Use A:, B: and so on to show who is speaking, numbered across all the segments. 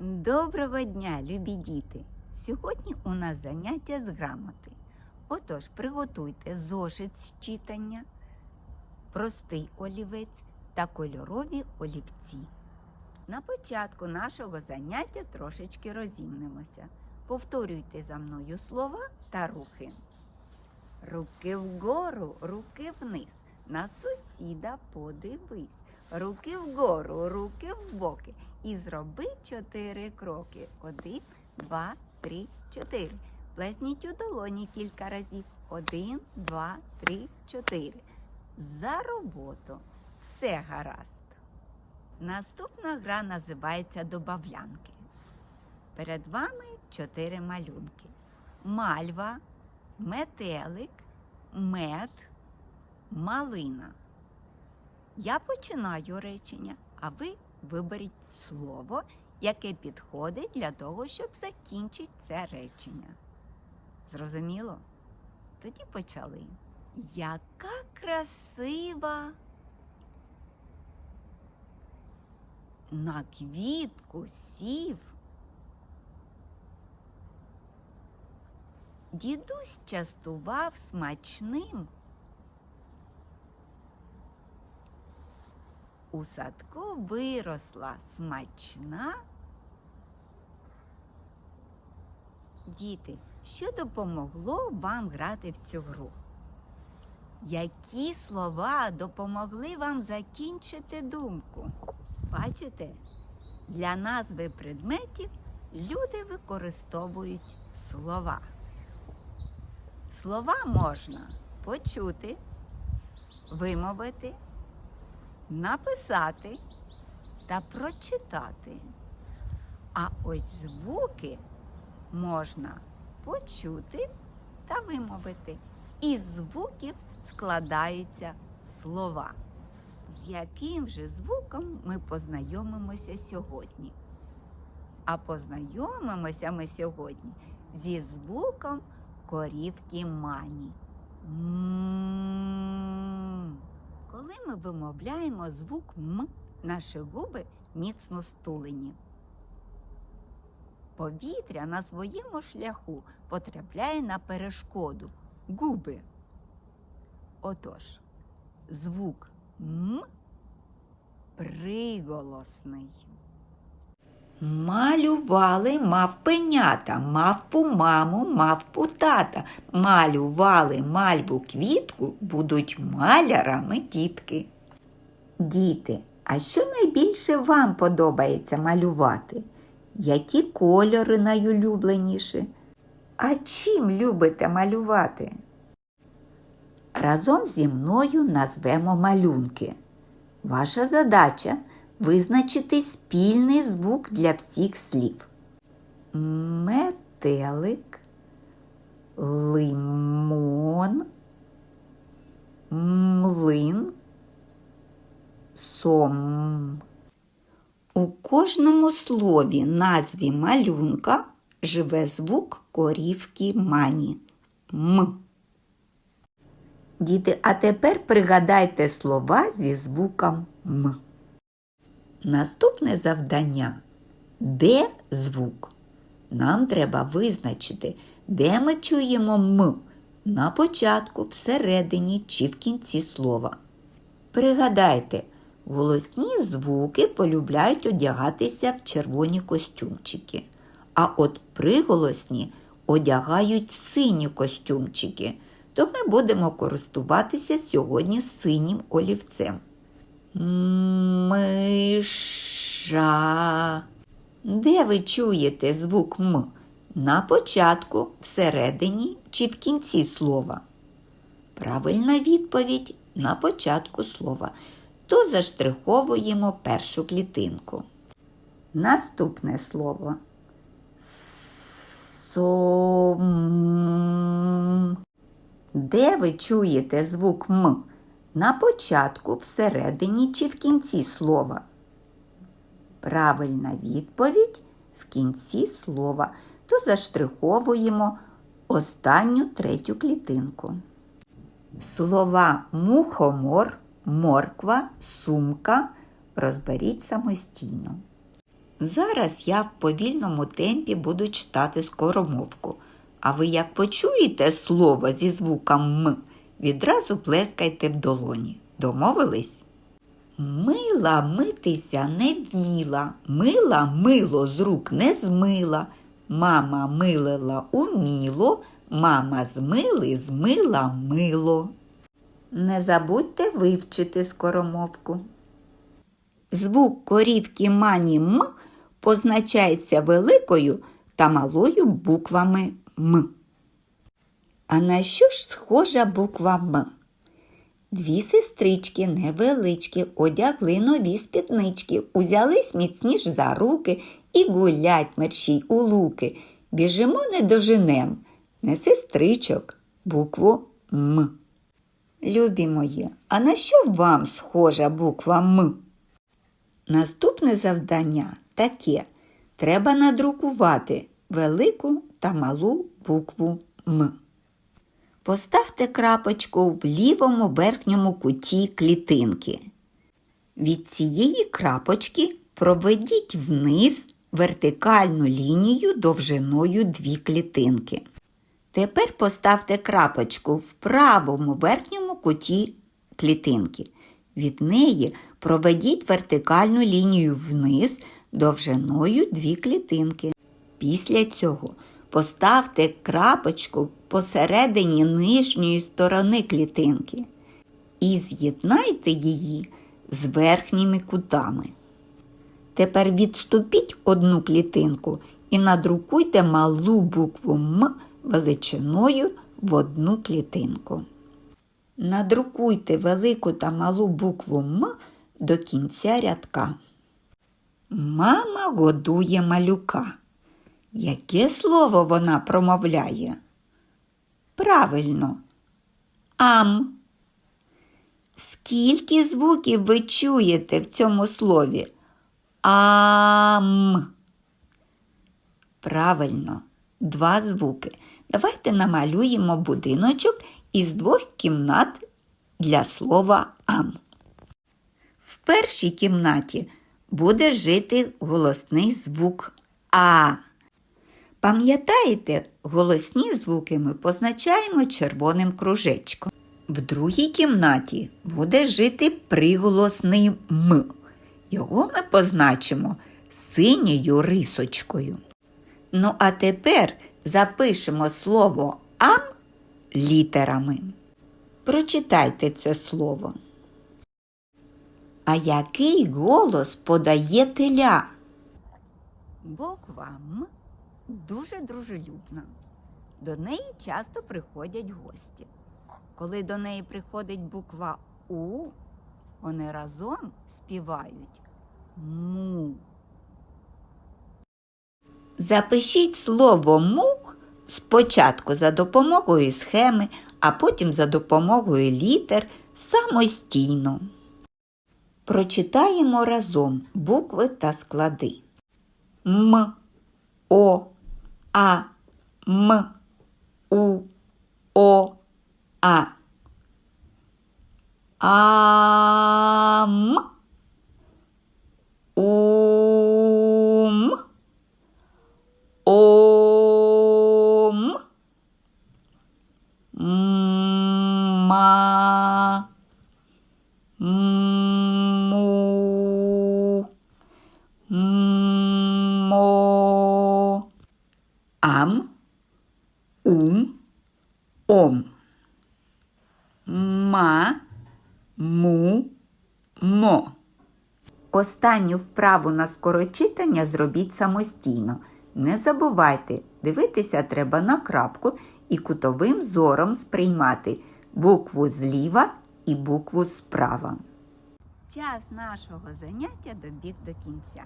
A: Доброго дня, любі діти! Сьогодні у нас заняття з грамоти. Отож, приготуйте зошит з читання, простий олівець та кольорові олівці. На початку нашого заняття трошечки розімнемося. Повторюйте за мною слова та рухи. Руки вгору, руки вниз. На сусіда подивись. Руки вгору, руки в боки. І зроби чотири кроки. Один, два, три, чотири. Плесніть у долоні кілька разів. Один, два, три, чотири. За роботу. Все гаразд. Наступна гра називається Добавлянки. Перед вами чотири малюнки: мальва, метелик, мед, малина. Я починаю речення, а ви виберіть слово, яке підходить для того, щоб закінчити це речення. Зрозуміло? Тоді почали. Яка красива на квітку сів. Дідусь частував смачним. У садку виросла смачна. Діти, що допомогло вам грати в цю гру? Які слова допомогли вам закінчити думку? Бачите, для назви предметів люди використовують слова. Слова можна почути, вимовити, написати та прочитати. А ось звуки можна почути та вимовити. Із звуків складаються слова. З яким же звуком ми познайомимося сьогодні? А познайомимося ми сьогодні зі звуком корівки мані. М. Коли ми вимовляємо звук М, наші губи міцно стулені. Повітря на своєму шляху потрапляє на перешкоду губи. Отож, звук М приголосний. Малювали мавпенята, мавпу маму, мавпу тата. Малювали мальву квітку, будуть малярами дітки. Діти, а що найбільше вам подобається малювати? Які кольори найулюбленіші? А чим любите малювати? Разом зі мною назвемо малюнки. Ваша задача визначити спільний звук для всіх слів. Метелик, лимон, млин, сом. У кожному слові назві малюнка живе звук корівки мані. М. Діти, а тепер пригадайте слова зі звуком М. Наступне завдання. Де звук? Нам треба визначити, де ми чуємо М на початку, всередині чи в кінці слова. Пригадайте, голосні звуки полюбляють одягатися в червоні костюмчики, а от приголосні одягають сині костюмчики, то ми будемо користуватися сьогодні синім олівцем. Миша. Де ви чуєте звук М? На початку, всередині чи в кінці слова? Правильна відповідь на початку слова. То заштриховуємо першу клітинку. Наступне слово. Сом. Де ви чуєте звук М? На початку, всередині чи в кінці слова? Правильна відповідь в кінці слова. То заштриховуємо останню третю клітинку. Слова мухомор, морква, сумка розберіть самостійно. Зараз я в повільному темпі буду читати скоромовку. А ви як почуєте слово зі звуком М, відразу плескайте в долоні. Домовились? Мила митися не вміла, мила мило з рук не змила. Мама милила уміло, мама змили змила мило. Не забудьте вивчити скоромовку. Звук корівки мані М позначається великою та малою буквами М. А на що ж схожа буква М? Дві сестрички невеличкі одягли нові спіднички, узялись міцніш за руки і гулять мерщій у луки. Біжимо не доженем, не сестричок, букву М. Любі мої, а на що вам схожа буква М? Наступне завдання таке. Треба надрукувати велику та малу букву М. Поставте крапочку в лівому верхньому куті клітинки. Від цієї крапочки проведіть вниз вертикальну лінію довжиною дві клітинки. Тепер поставте крапочку в правому верхньому куті клітинки. Від неї проведіть вертикальну лінію вниз довжиною дві клітинки. Після цього поставте крапочку посередині нижньої сторони клітинки і з'єднайте її з верхніми кутами. Тепер відступіть одну клітинку і надрукуйте малу букву М величиною в одну клітинку. Надрукуйте велику та малу букву М до кінця рядка. Мама годує малюка. Яке слово вона промовляє? Правильно. Ам. Скільки звуків ви чуєте в цьому слові? Ам. Правильно, два звуки. Давайте намалюємо будиночок із двох кімнат для слова ам. В першій кімнаті буде жити голосний звук А. Пам'ятаєте, голосні звуки ми позначаємо червоним кружечком. В другій кімнаті буде жити приголосний М. Його ми позначимо синьою рисочкою. Ну, а тепер запишемо слово ам літерами. Прочитайте це слово. А який голос подає теля? Буква М дуже дружелюбна. До неї часто приходять гості. Коли до неї приходить буква У, вони разом співають му. Запишіть слово му спочатку за допомогою схеми, а потім за допомогою літер самостійно. Прочитаємо разом букви та склади. М, О, А, М, У, О, А. Ам. Ум. Ом. Ма. Му. Мо. Останню вправу на скорочитання зробіть самостійно. Не забувайте, дивитися треба на крапку і кутовим зором сприймати букву зліва і букву справа. Час нашого заняття добіг до кінця.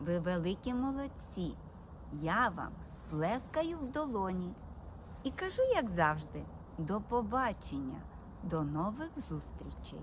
A: Ви великі молодці. Я вам плескаю в долоні і кажу, як завжди, до побачення, до нових зустрічей.